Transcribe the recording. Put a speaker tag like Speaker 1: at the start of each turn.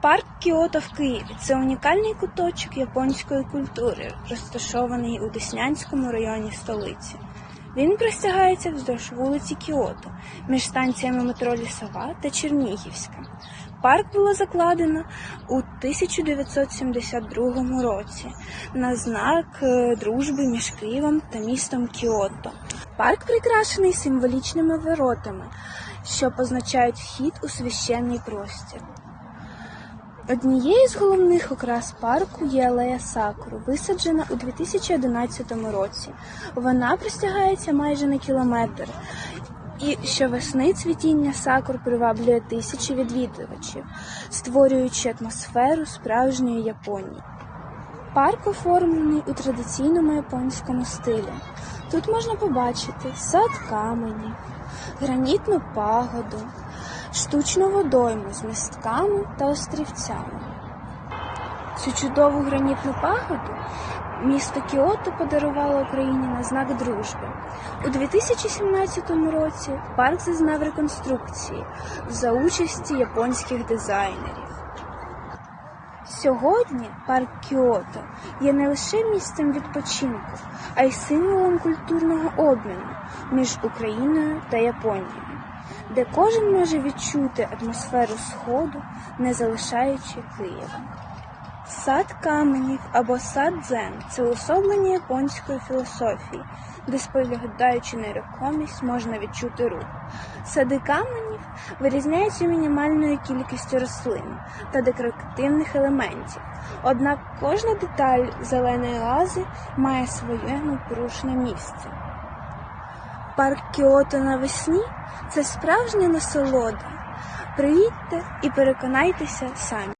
Speaker 1: Парк Кіото в Києві це унікальний куточок японської культури, розташований у Деснянському районі столиці. Він простягається вздовж вулиці Кіото між станціями метро Лісова та Чернігівська. Парк було закладено у 1972 році на знак е, дружби між Києвом та містом Кіото. Парк прикрашений символічними воротами, що позначають вхід у священний простір. Однією з головних окрас парку є алея Сакуру, висаджена у 2011 році. Вона простягається майже на кілометр. І щовесни цвітіння сакур приваблює тисячі відвідувачів, створюючи атмосферу справжньої Японії. Парк оформлений у традиційному японському стилі. Тут можна побачити сад каменів, гранітну пагоду, штучну водойму з містками та острівцями. Цю чудову гранітну пагоду місто Кіото подарувало Україні на знак дружби. У 2017 році парк зазнав реконструкції за участі японських дизайнерів. Сьогодні парк Кіото є не лише місцем відпочинку, а й символом культурного обміну між Україною та Японією, де кожен може відчути атмосферу Сходу, не залишаючи Києва. Сад каменів або сад дзен це уособлення японської філософії, де споглядаючи нерухомість можна відчути рух. Сади каменів вирізняються мінімальною кількістю рослин та декоративних елементів. Однак кожна деталь зеленої лази має своє непорушне місце. Парк Кіото навесні це справжня насолода. Приїдьте і переконайтеся самі.